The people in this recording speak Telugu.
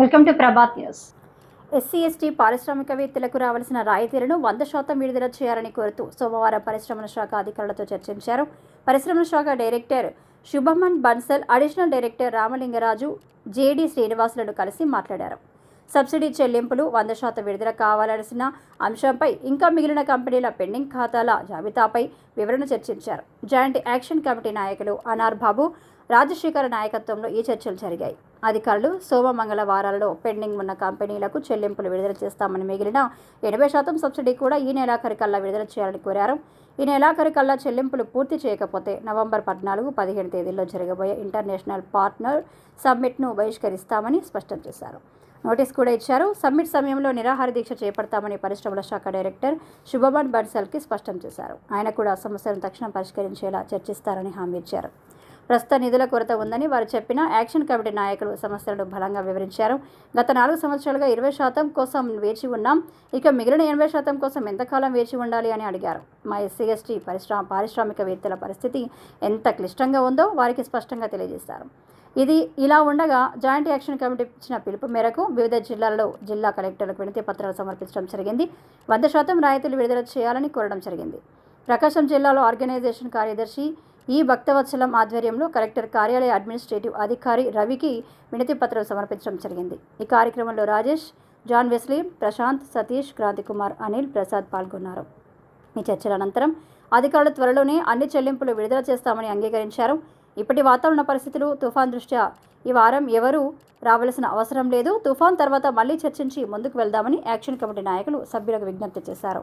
Welcome to Prabhat news. SC ST పారిశ్రామికవేత్తలకు రావాల్సిన రాయితీలను వంద శాతం విడుదల చేయాలని కోరుతూ సోమవారం పరిశ్రమల శాఖ అధికారులతో చర్చించారు. పరిశ్రమల శాఖ director Shubhaman Bansal additional director Ramalingaraju JD శ్రీనివాసులను కలిసి మాట్లాడారు. సబ్సిడీ చెల్లింపులు వంద శాతం విడుదల కావాల్సిన అంశంపై ఇంకా మిగిలిన కంపెనీల పెండింగ్ ఖాతాల జాబితాపై వివరణ చర్చించారు. జాయింట్ యాక్షన్ కమిటీ నాయకులు అనార్ బాబు రాజశేఖర నాయకత్వంలో ఈ చర్చలు జరిగాయి. అధికారులు సోమ మంగళవారాల్లో పెండింగ్ ఉన్న కంపెనీలకు చెల్లింపులు విడుదల చేస్తామని మిగిలిన ఎనభై శాతం సబ్సిడీ కూడా ఈ నెలాఖరికల్లా విడుదల చేయాలని కోరారు. ఈ నెలాఖరికల్లా చెల్లింపులు పూర్తి చేయకపోతే నవంబర్ పద్నాలుగు పదిహేను తేదీల్లో జరగబోయే ఇంటర్నేషనల్ పార్ట్నర్ సమ్మిట్ను బహిష్కరిస్తామని స్పష్టం చేశారు. నోటీస్ కూడా ఇచ్చారు. సమ్మిట్ సమయంలో నిరాహార దీక్ష చేపడతామని పరిశ్రమల శాఖ డైరెక్టర్ శుభమన్ బన్సల్కి స్పష్టం చేశారు. ఆయన కూడా సమస్యలను తక్షణం పరిష్కరించేలా చర్చిస్తారని హామీ ఇచ్చారు. ప్రస్తుత నిధుల కొరత ఉందని వారు చెప్పిన యాక్షన్ కమిటీ నాయకులు సమస్యలను బలంగా వివరించారు. గత నాలుగు సంవత్సరాలుగా ఇరవై శాతం కోసం వేచి ఉన్నాం. ఇక మిగిలిన ఎనభై శాతం కోసం ఎంతకాలం వేచి ఉండాలి అని అడిగారు. మా ఎస్సీ ఎస్టీ పరిశ్రమ పారిశ్రామికవేత్తల పరిస్థితి ఎంత క్లిష్టంగా ఉందో వారికి స్పష్టంగా తెలియజేశారు. ఇది ఇలా ఉండగా జాయింట్ యాక్షన్ కమిటీ ఇచ్చిన పిలుపు మేరకు వివిధ జిల్లాలలో జిల్లా కలెక్టర్లకు వినతి పత్రాలు సమర్పించడం జరిగింది. వంద శాతం రాయితీలు విడుదల చేయాలని కోరడం జరిగింది. ప్రకాశం జిల్లాలో ఆర్గనైజేషన్ కార్యదర్శి ఈ భక్తవత్సలం ఆధ్వర్యంలో కలెక్టర్ కార్యాలయ అడ్మినిస్ట్రేటివ్ అధికారి రవికి వినతి పత్రం సమర్పించడం జరిగింది. ఈ కార్యక్రమంలో రాజేష్ జాన్ వెస్లీ ప్రశాంత్ సతీష్ క్రాంతికుమార్ అనిల్ ప్రసాద్ పాల్గొన్నారు. ఈ చర్చల అనంతరం అధికారులు త్వరలోనే అన్ని చెల్లింపులు విడుదల చేస్తామని అంగీకరించారు. ఇప్పటి వాతావరణ పరిస్థితులు తుఫాన్ దృష్ట్యా ఈ వారం ఎవరూ రావాల్సిన అవసరం లేదు. తుఫాన్ తర్వాత మళ్ళీ చర్చించి ముందుకు వెళ్దామని యాక్షన్ కమిటీ నాయకులు సభ్యులకు విజ్ఞప్తి చేశారు.